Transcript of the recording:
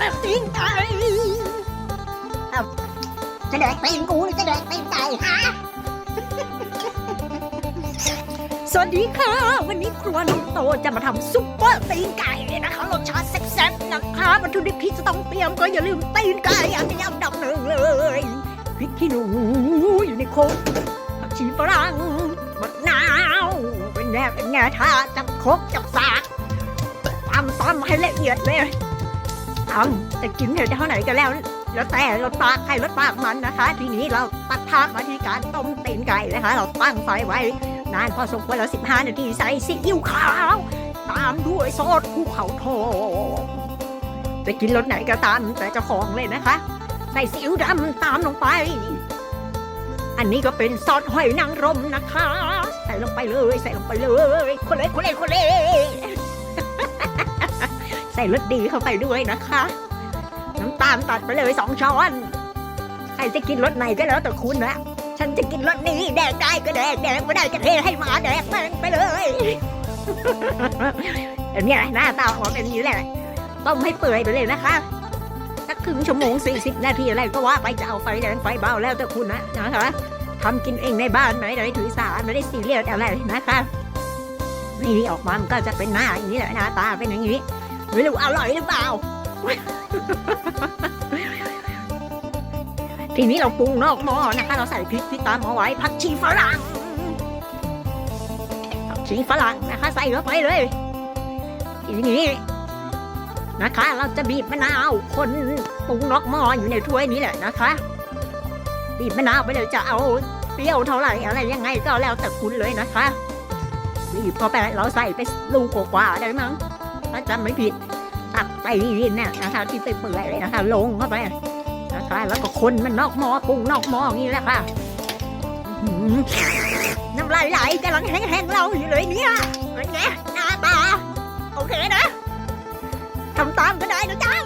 เปอร์ตีนไก่เอ้าจะแดกตีนกูหรือจะแดกตีนไก่ฮะ สวัสดีค่ะ วันนี้ครัวน้องโตจะมาทำซุปเปอร์ตีนไก่นะคะรสชาติแซ่บๆนะคะวัตถุดิบที่จะต้องเตรียมก็อย่าลืมตีนไก่อันนี้อันดับหนึ่งเลยพริกขี้หนูอยู่ในโคกผักชีฝรั่งมะนาวเป็นแง่เป็นแง่ท่าจับโคกจับสากตำตำให้ละเอียดเลย ตำจะกินเท่าไหนก็แล้ว แล้วแต่รสปากใครรสปากมันนะคะ ทีนี้เราตัดภาพมาที่การต้มตีนไก่นะคะ เราตั้งไฟไว้ นานพอสมควรแล้ว 15 นาทีใส่ซีอิ๊วขาว ตามด้วยซอสภูเขาทองจะกินรสไหนก็ตามแต่เจ้าของเลยนะคะ ใส่ซีอิ๊วดำตามลงไป อันนี้ก็เป็นซอสหอยนางรมนะคะ ใส่ลงไปเลย ใส่ลงไปเลย คนเล่คนเล่คนเล่ ส่รสดีเข้าไปด้วยนะคะ น้ำตาลตัดไปเลยสองช้อน ใครจะกินรสไหนก็แล้วแต่คุณนะ ฉันจะกินรสนี้แดกได้ก็แดกแดกไม่ได้ก็เทให้หมาแดกม่งไปเลยอันนี้หน้าตาออกมาเป็นอย่างนี้แหละต้มให้เปื่อยไปเลยนะคะสักครึ่งชั่วโมงสี่สิบนาทีอะไรก็ว่าไปจะเอาไฟแรงไฟเบาแล้วแต่คุณนะนะคะทำกินเองในบ้านไม่ได้ถือสาไม่ได้ซีเรียสอะไรนะคะนี่ออกมามันก็จะเป็นหน้าอย่างนี้แหละหน้าตาเป็นอย่างนี้ ไม่รู้อร่อยหรือเปล่า ทีนี้เราปรุงนอกหม้อนะคะ เราใส่พริกที่ตามเอาไว้ผักชีฝรั่งผักชีฝรั่งนะคะ ใส่เข้าไปเลย ทีนี้นะคะ เราจะบีบมะนาวคนปรุงนอกหม้ออยู่ในถ้วยนี้แหละนะคะ บีบมะนาวไปเลยจะเอาเปรี้ยวเท่าไหร่อะไรยังไงก็แล้วแต่คุณเลยนะคะบีบเข้าไปเราใส่ไปลูกกว่าได้มั้ง ถ้าจำไม่ผิดตักไปเนี่ยนะคะที่ไปเปื่อยเลยนะคะลงเข้าไปนะคะแล้วก็คนมันนอกหม้อปรุงนอกหม้ออย่างนี้แหละค่ะน้ำลายไหลกำลังแห้งๆเราอยู่เลยเนี่ยเป็นไง